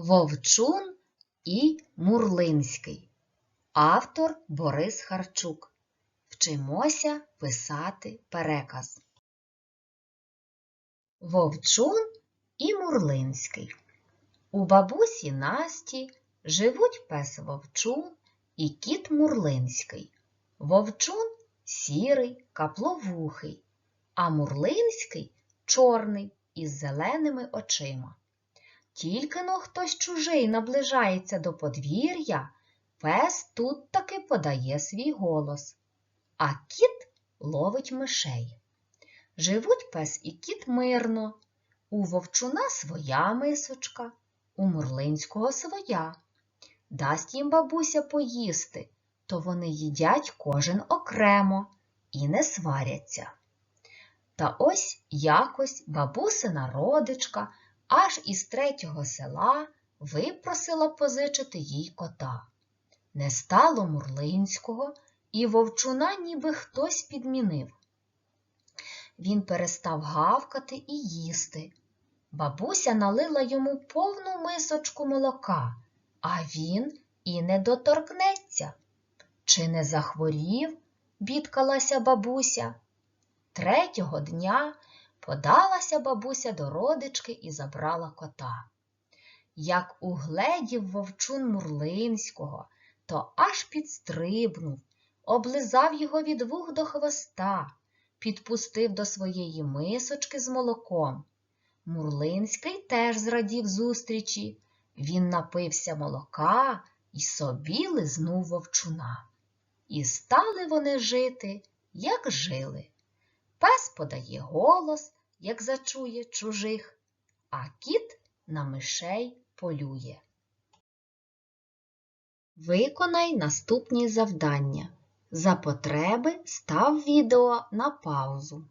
Вовчун і Мурлинський. Автор Борис Харчук. Вчимося писати переказ. Вовчун і Мурлинський. У бабусі Насті живуть пес Вовчун і кіт Мурлинський. Вовчун сірий, капловухий, а Мурлинський чорний із зеленими очима. Тільки но хтось чужий наближається до подвір'я, пес тут таки подає свій голос, а кіт ловить мишей. Живуть пес і кіт мирно. У вовчуна своя мисочка, у мурлинського своя. Дасть їм бабуся поїсти, то вони їдять кожен окремо і не сваряться. Та ось якось бабусина родичка аж із третього села випросила позичити їй кота. Не стало мурлинського, і вовчуна ніби хтось підмінив. Він перестав гавкати і їсти. Бабуся налила йому повну мисочку молока, а він і не доторкнеться. Чи не захворів? бідкалася бабуся. Третього дня подалася бабуся до родички і забрала кота. Як угледів вовчун Мурлинського, то аж підстрибнув, облизав його від вух до хвоста, підпустив до своєї мисочки з молоком. Мурлинський теж зрадів зустрічі. Він напився молока і собі лизнув вовчуна. І стали вони жити, як жили. Пес подає голос, як зачує чужих, а кіт на мишей полює. Виконай наступні завдання. За потреби став відео на паузу.